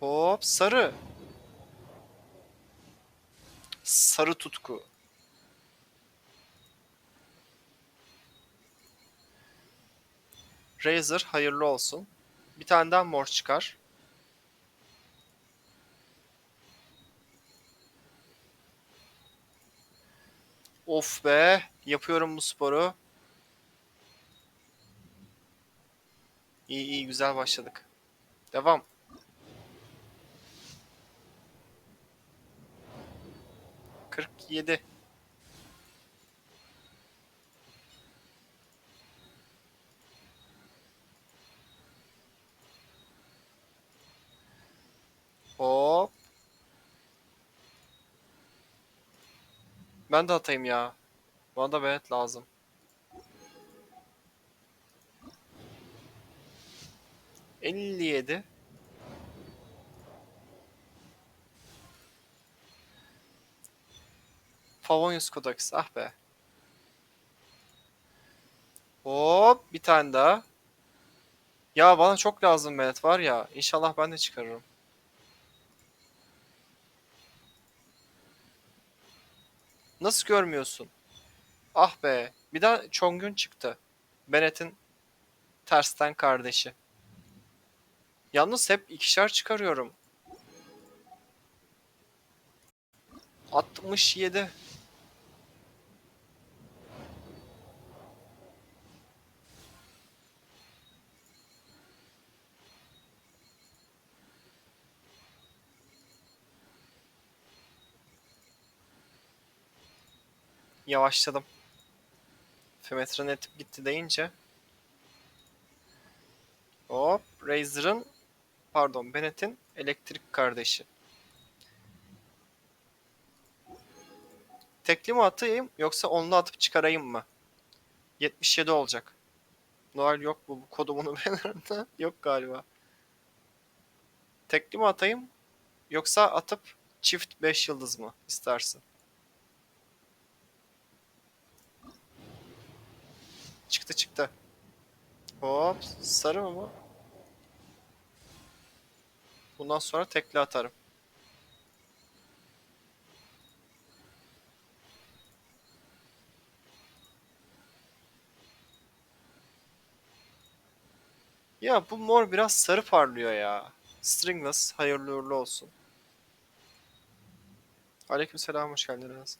Hop sarı. Sarı tutku. Razer hayırlı olsun. Bir tane daha mor çıkar. Of be. Yapıyorum bu sporu. İyi iyi güzel başladık. Devam. Kırk yedi. Hop. Ben de atayım ya. Bana da Bennett lazım. Elli yedi. Favonius Codex. Ah be. Hop. Bir tane daha. Ya bana çok lazım Bennett var ya. İnşallah ben de çıkarırım. Nasıl görmüyorsun? Ah be. Bir daha Chongyun çıktı. Bennett'in tersten kardeşi. Yalnız hep ikişer çıkarıyorum. 67. Yavaşladım. Femetre netip gitti deyince. Hop. Razer'ın pardon Bennett'in elektrik kardeşi. Tekli mi atayım yoksa onlu atıp çıkarayım mı? 77 olacak. Noel yok bu, bu kodumunu banner'ında yok galiba. Tekli mi atayım yoksa atıp çift 5 yıldız mı istersin? Çıktı çıktı. Hop sarı mı bu? Bundan sonra tekli atarım. Ya bu mor biraz sarı parlıyor ya. Stringless hayırlı uğurlu olsun. Aleykümselam hoş geldiniz.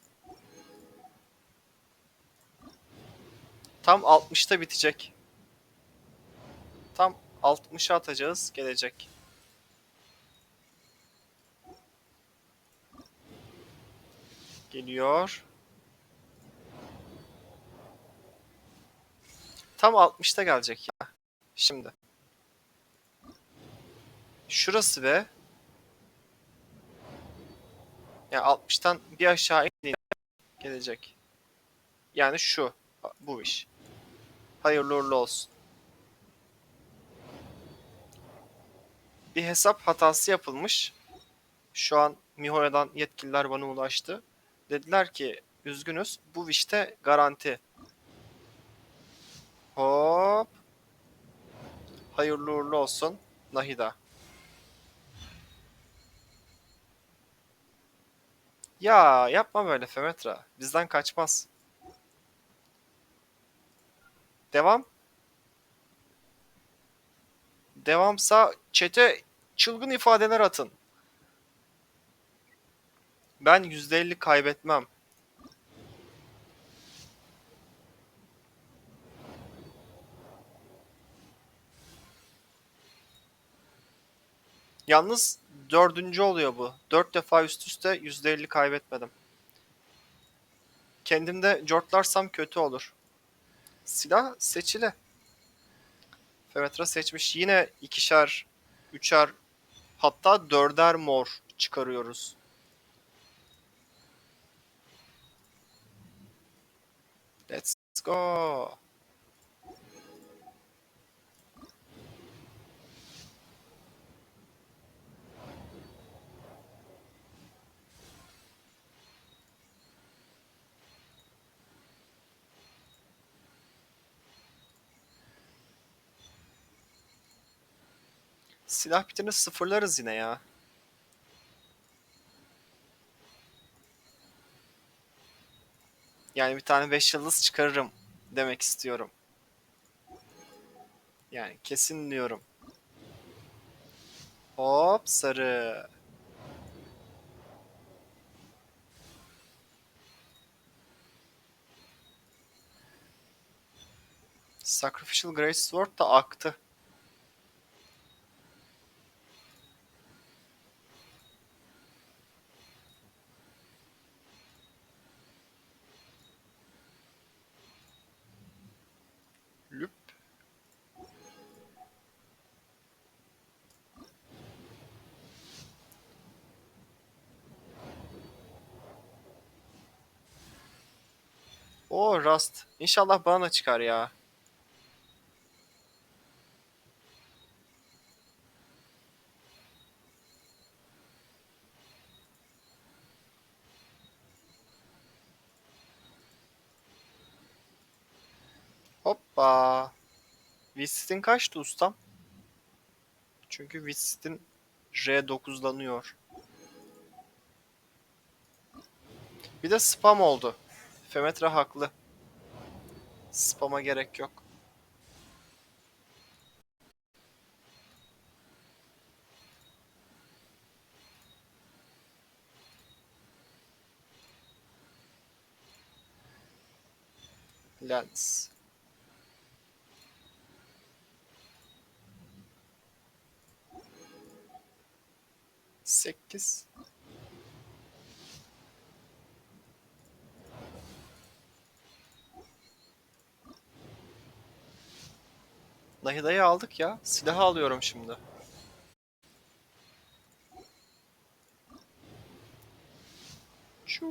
Tam 60'ta bitecek. Tam 60'a atacağız gelecek. Geliyor. Tam 60'ta gelecek ya. Şimdi. Şurası ve ya 60'tan bir aşağı indiğinde gelecek. Yani şu. Bu iş. Hayırlı uğurlu olsun. Bir hesap hatası yapılmış. Şu an Mihoya'dan yetkililer bana ulaştı. Dediler ki üzgünüz bu wish'te garanti. Hop. Hayırlı uğurlu olsun. Nahida. Ya yapma böyle Femetra. Bizden kaçmaz. Devam. Devamsa çete çılgın ifadeler atın. Ben %50 kaybetmem. Yalnız dördüncü oluyor bu. Dört defa üst üste %50 kaybetmedim. Kendimde cortlarsam kötü olur. Silah seçili. Femetra seçmiş. Yine ikişer, üçer, hatta dörder mor çıkarıyoruz. Let's go. Silah bitirini sıfırlarız yine ya. Yani bir tane 5 yıldız çıkarırım demek istiyorum. Yani kesin diyorum. Hop sarı. Sacrificial Grace Sword da aktı. O Rust. İnşallah bana çıkar ya. Hoppa. Wisit'in kaçtı ustam? Çünkü Wisit'in R9'lanıyor. Bir de spam oldu. Femetre haklı. Spam'a gerek yok. Lens. Sekiz. Nahida'yı aldık ya. Silahı alıyorum şimdi. Çuu.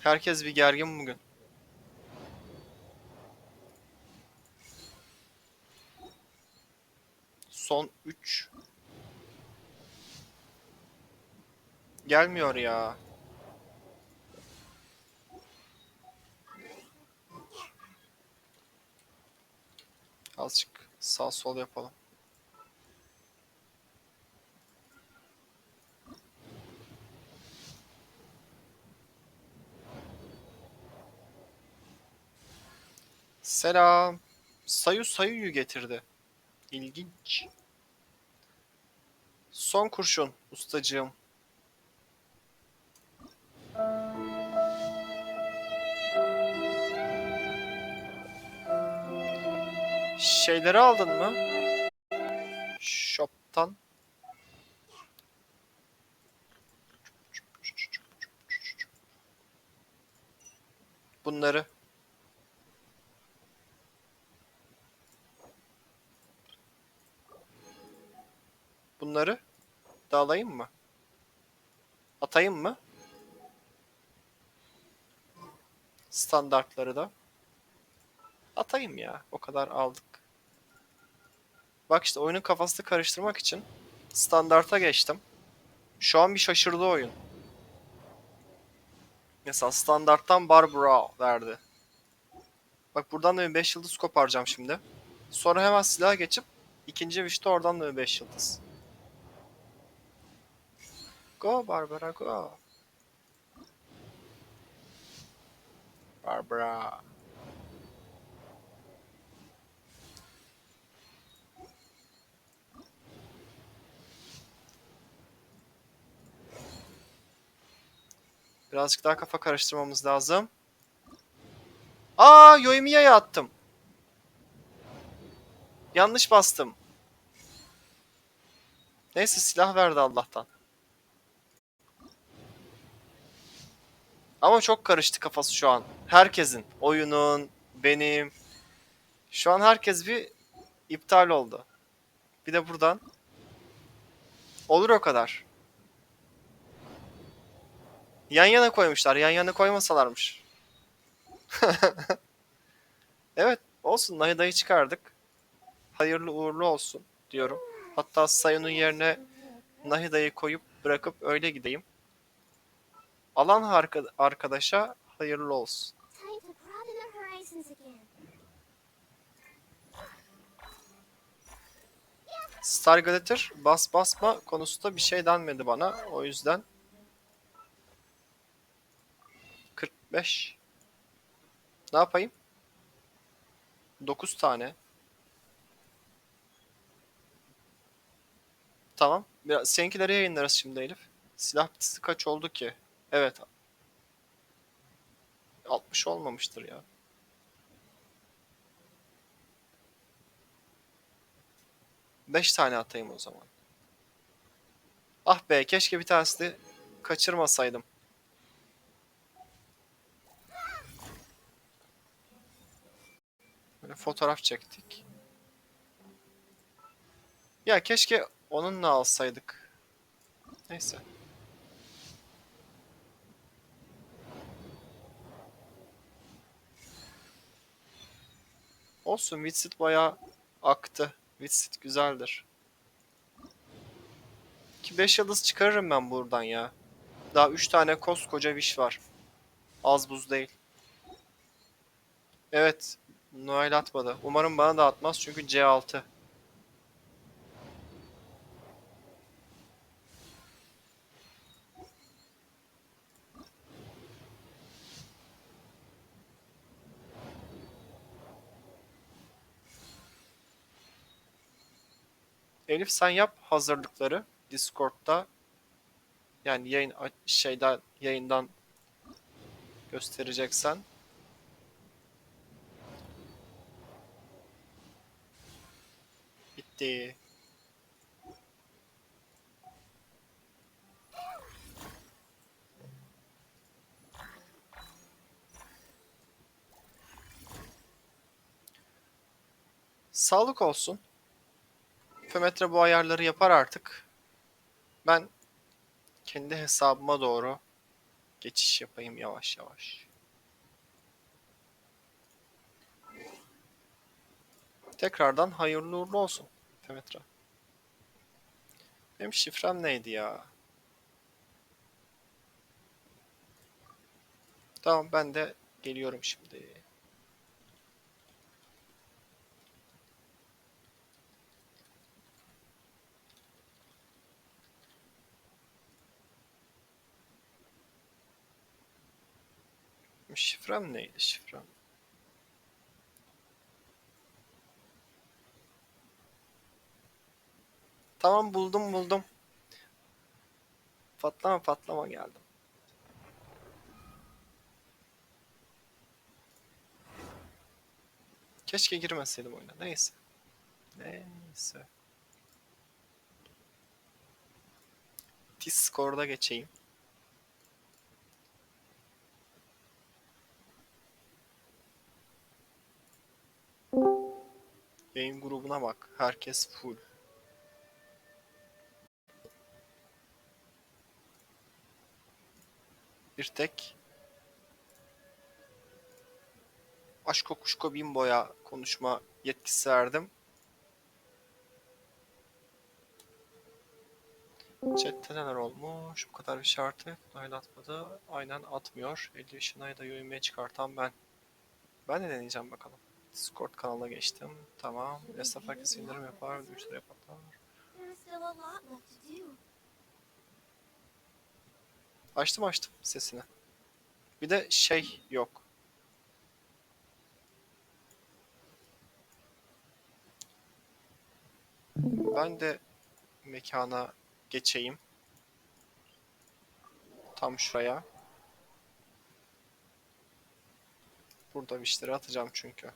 Herkes bir gergin bugün. Son 3. Gelmiyor ya. Azıcık sağ sol yapalım. Selam. Sayu Sayu'yu getirdi. İlginç. Son kurşun ustacığım. Şeyleri aldın mı? Shop'tan. Bunları. Bunları da alayım mı? Atayım mı? Standartları da. Atayım ya. O kadar aldık. Bak işte oyunun kafasını karıştırmak için standarta geçtim. Şu an bir şaşırdı oyun. Mesela standarttan Barbara verdi. Bak buradan da bir 5 yıldız koparacağım şimdi. Sonra hemen silaha geçip ikinci wish'te oradan da bir 5 yıldız. Go Barbara go. Barbara. Birazcık daha kafa karıştırmamız lazım. Aa, Yoimi'ye attım. Yanlış bastım. Neyse silah verdi Allah'tan. Ama çok karıştı kafası şu an. Herkesin. Oyunun, benim. Şu an herkes bir iptal oldu. Bir de buradan. Olur o kadar. Yan yana koymuşlar. Yan yana koymasalarmış. evet. Olsun. Nahida'yı çıkardık. Hayırlı uğurlu olsun diyorum. Hatta Sayun'un yerine Nahida'yı koyup bırakıp öyle gideyim. Alan arka- arkadaşa hayırlı olsun. Star Glitter bas basma konusunda bir şey denmedi bana. O yüzden 45 Ne yapayım? 9 tane. Tamam. Biraz seninkileri yayınlarız şimdi Elif. Silah bitisi kaç oldu ki? Evet. 60 olmamıştır ya. Beş tane atayım o zaman. Ah be keşke bir tanesini kaçırmasaydım. Böyle fotoğraf çektik. Ya keşke onunla alsaydık. Neyse. Olsun Witsit bayağı aktı. Witsit güzeldir. Ki 5 yıldız çıkarırım ben buradan ya. Daha 3 tane koskoca wish var. Az buz değil. Evet. Noel atmadı. Umarım bana da atmaz çünkü C6. Elif sen yap hazırlıkları Discord'da. Yani yayın şeyden yayından göstereceksen. Bitti. Sağlık olsun. Femetre bu ayarları yapar artık. Ben kendi hesabıma doğru geçiş yapayım yavaş yavaş. Tekrardan hayırlı uğurlu olsun Femetre. Benim şifrem neydi ya? Tamam ben de geliyorum şimdi. Şifrem neydi şifrem? Tamam buldum buldum. Patlama patlama geldim. Keşke girmeseydim oyuna. Neyse. Neyse. Discord'a geçeyim. Yayın grubuna bak. Herkes full. Bir tek Aşko Kuşko Bimbo'ya konuşma yetkisi verdim. Chat'te neler olmuş? Bu kadar bir şartı Nail atmadı. Aynen atmıyor. 50 yaşına da yürümeye çıkartan ben. Ben de deneyeceğim bakalım. Discord kanalına geçtim. Tamam. Esnaf herkes indirim yapar. Müşteri patlar. Açtım açtım sesini. Bir de şey yok. Ben de mekana geçeyim. Tam şuraya. Burada vişleri atacağım çünkü.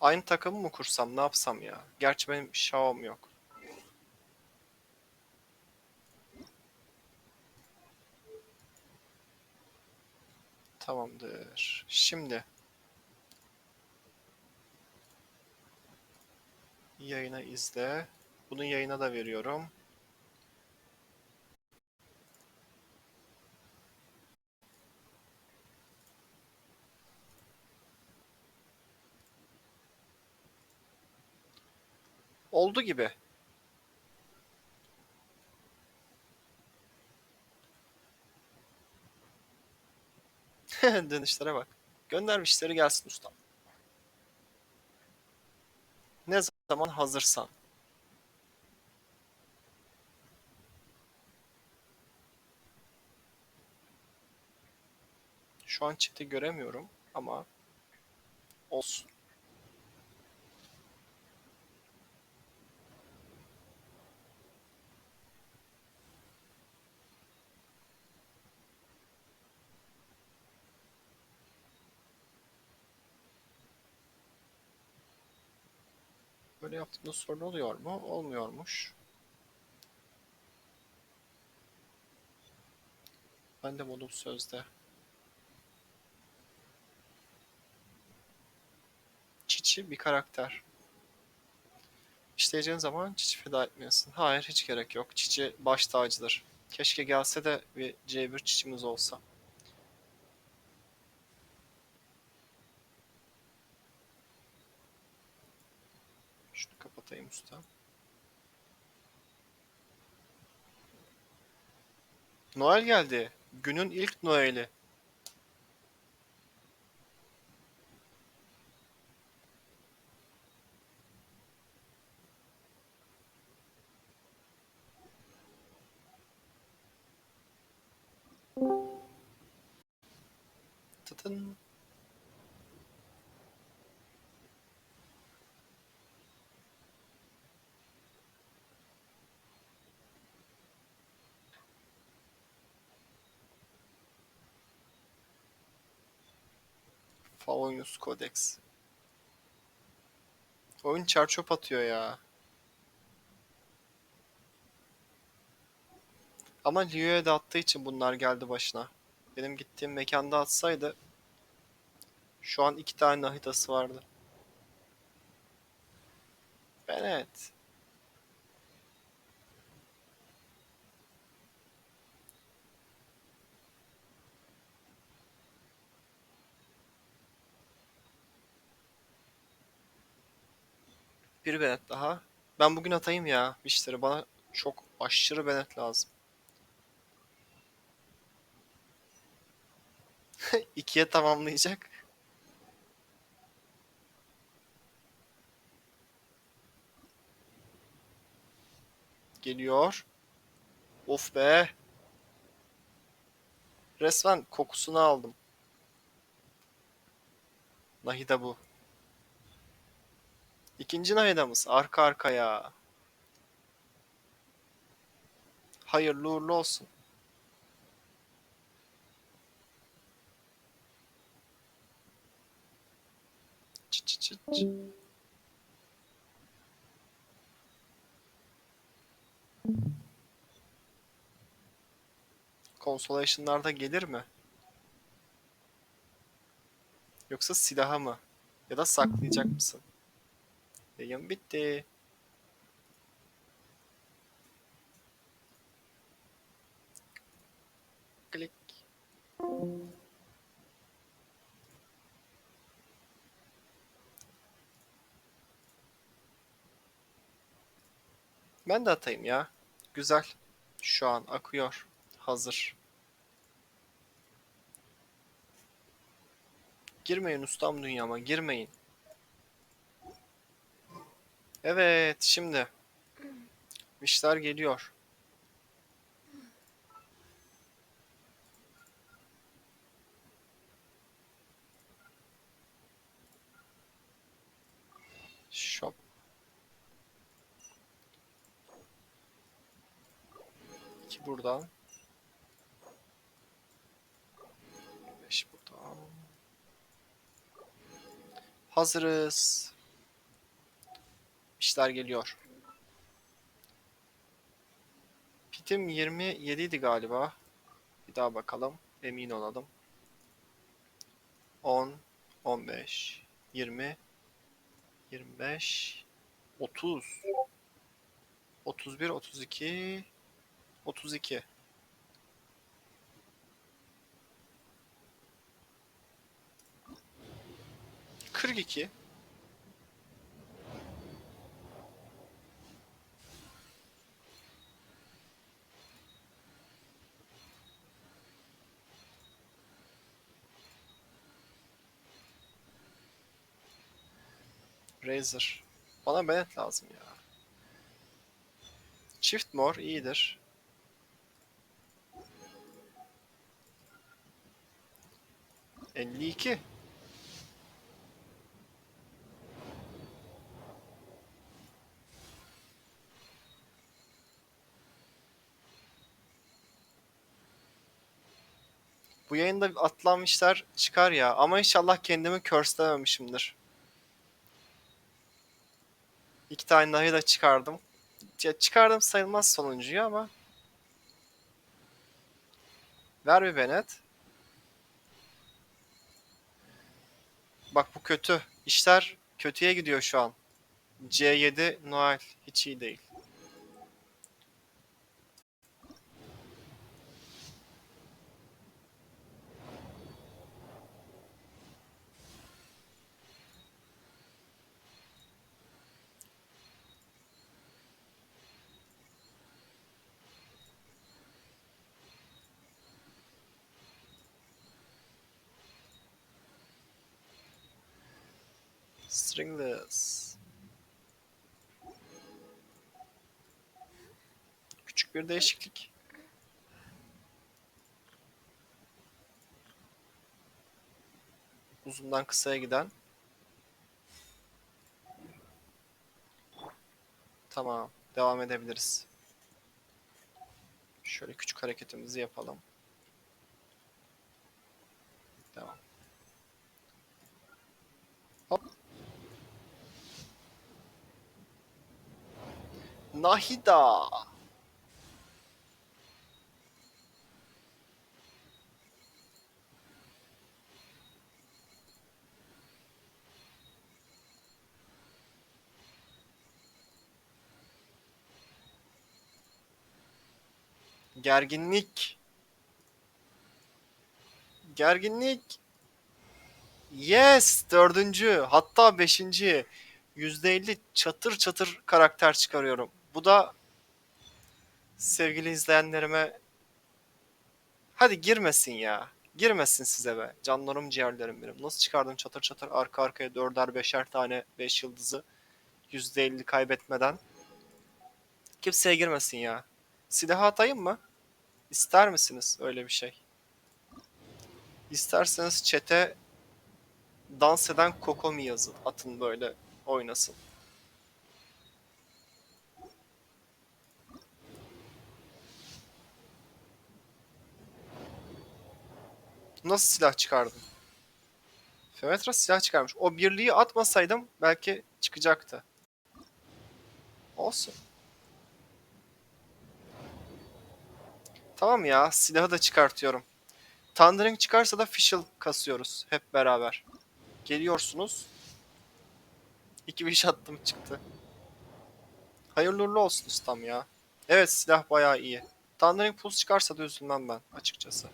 Aynı takımı mı kursam ne yapsam ya? Gerçi benim Xiaomi yok. Tamamdır. Şimdi yayına izle. Bunu yayına da veriyorum. Oldu gibi. Dönüşlere bak. Göndermişleri gelsin ustam. Ne zaman hazırsan. Şu an chat'i göremiyorum ama olsun. Böyle yaptığımda sorun oluyor mu? Olmuyormuş. Ben de buldum sözde. Çiçi bir karakter. İşleyeceğin zaman Çiçi feda etmiyorsun. Hayır hiç gerek yok. Çiçi baş tacıdır. Keşke gelse de bir C1 çiçimiz olsa. Kapatayım usta. Noel geldi. Günün ilk Noel'i. Favonius Codex. Oyun çarçöp atıyor ya. Ama Lyo'ya da attığı için bunlar geldi başına. Benim gittiğim mekanda atsaydı şu an iki tane Nahita'sı vardı. Evet. Bir benet daha. Ben bugün atayım ya işleri. Bana çok aşırı benet lazım. İkiye tamamlayacak. Geliyor. Of be. Resmen kokusunu aldım. Nahida bu. İkinci Nahida'mız arka arkaya. Hayırlı uğurlu olsun. Çıt çıt çıt. Consolation'larda gelir mi? Yoksa silaha mı? Ya da saklayacak mısın? Yayın bitti. Klik. Ben de atayım ya. Güzel. Şu an akıyor. Hazır. Girmeyin ustam dünyama, girmeyin. Evet, şimdi. İşler geliyor. Shop. İki buradan. Beş buradan. Hazırız. İşler geliyor. Pitim 27 idi galiba. Bir daha bakalım. Emin olalım. 10, 15, 20, 25, 30, 31, 32, 32. Kırk iki. Razor. Bana Bennett lazım ya. Çift mor iyidir. Elli iki. Bu yayında atlanmışlar çıkar ya. Ama inşallah kendimi curse'lememişimdir. İki tane dahi da çıkardım. Ya çıkardım sayılmaz sonuncuyu ama. Ver bir Bennett. Bak bu kötü. İşler kötüye gidiyor şu an. C7 Noel hiç iyi değil. Stringless. Küçük bir değişiklik. Uzundan kısaya giden. Tamam. Devam edebiliriz. Şöyle küçük hareketimizi yapalım. Devam. Hop. Nahida. Gerginlik. Gerginlik. Yes, dördüncü, hatta beşinci. %50 çatır çatır karakter çıkarıyorum. Bu da sevgili izleyenlerime hadi girmesin ya. Girmesin size be. Canlarım ciğerlerim benim. Nasıl çıkardım çatır çatır arka arkaya dörder beşer tane 5 yıldızı %50 kaybetmeden. Kimseye girmesin ya. Silahı atayım mı? İster misiniz öyle bir şey? İsterseniz çete dans eden Kokomi yazın. Atın böyle oynasın. Nasıl silah çıkardım? Femetra silah çıkarmış. O birliği atmasaydım belki çıkacaktı. Olsun. Tamam ya silahı da çıkartıyorum. Thundering çıkarsa da Fischl kasıyoruz hep beraber. Geliyorsunuz. İki bir attım çıktı. Hayırlı uğurlu olsun ustam ya. Evet silah bayağı iyi. Thundering Pulse çıkarsa da üzülmem ben açıkçası.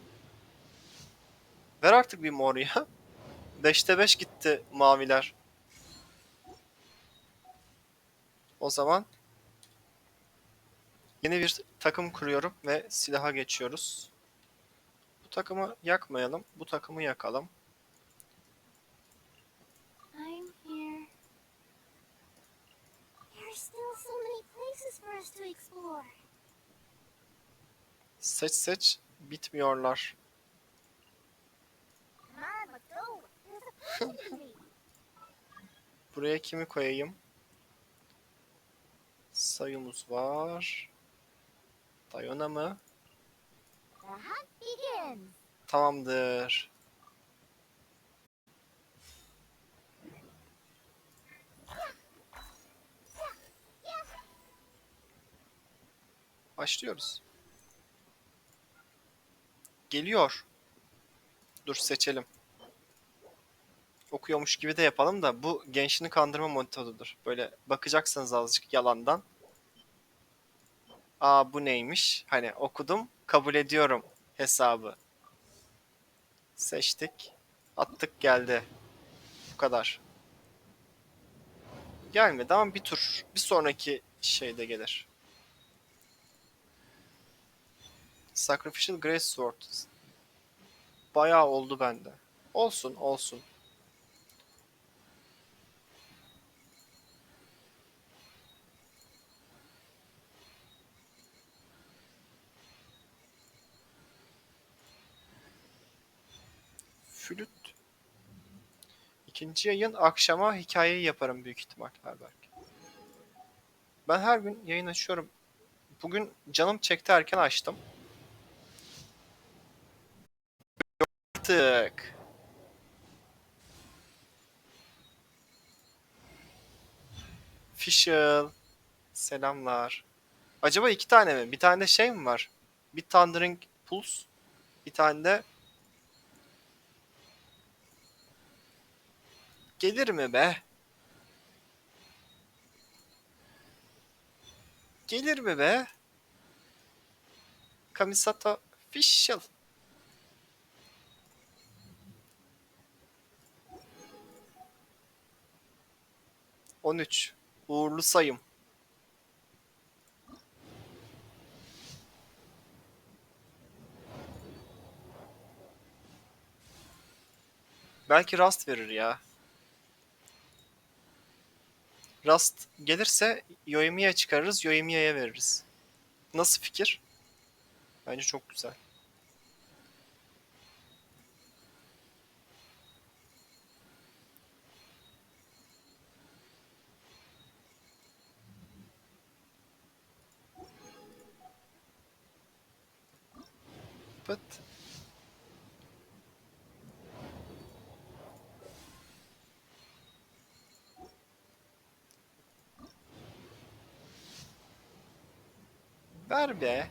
Ver artık bir mor ya. 5'te 5 gitti maviler. O zaman yeni bir takım kuruyorum ve silaha geçiyoruz. Bu takımı yakmayalım. Bu takımı yakalım. I'm here. There Buraya kimi koyayım? Sayımız var. Dayona mı? Tamamdır. Başlıyoruz. Geliyor. Dur seçelim. Okuyormuş gibi de yapalım da bu gençliğini kandırma metodudur. Böyle bakacaksınız azıcık yalandan. Aa bu neymiş? Hani okudum, kabul ediyorum hesabı. Seçtik. Attık geldi. Bu kadar. Gelmedi ama bir tur. Bir sonraki şeyde gelir. Sacrificial Grace Sword. Bayağı oldu bende. Olsun olsun. İkinci yayın akşama hikayeyi yaparım büyük ihtimal Berberk. Ben her gün yayın açıyorum. Bugün canım çekti erken açtım. Artık. Official. Selamlar. Acaba iki tane mi? Bir tane de şey mi var? Bir Thundering Pulse. Bir tane de Gelir mi be? Gelir mi be? Kamisata Official. On üç. Uğurlu sayım. Belki Rust verir ya. Rust gelirse Yoimiya çıkarırız, Yoimiya'ya veririz. Nasıl fikir? Bence çok güzel. Pıt. Ver be.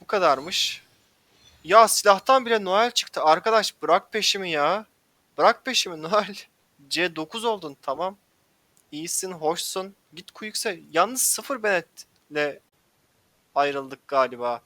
Bu kadarmış. Ya silahtan bile Noel çıktı. Arkadaş bırak peşimi ya. Bırak peşimi Noel. C9 oldun tamam. İyisin, hoşsun. Git Quicks'e. Yalnız sıfır Bennett'le ayrıldık galiba.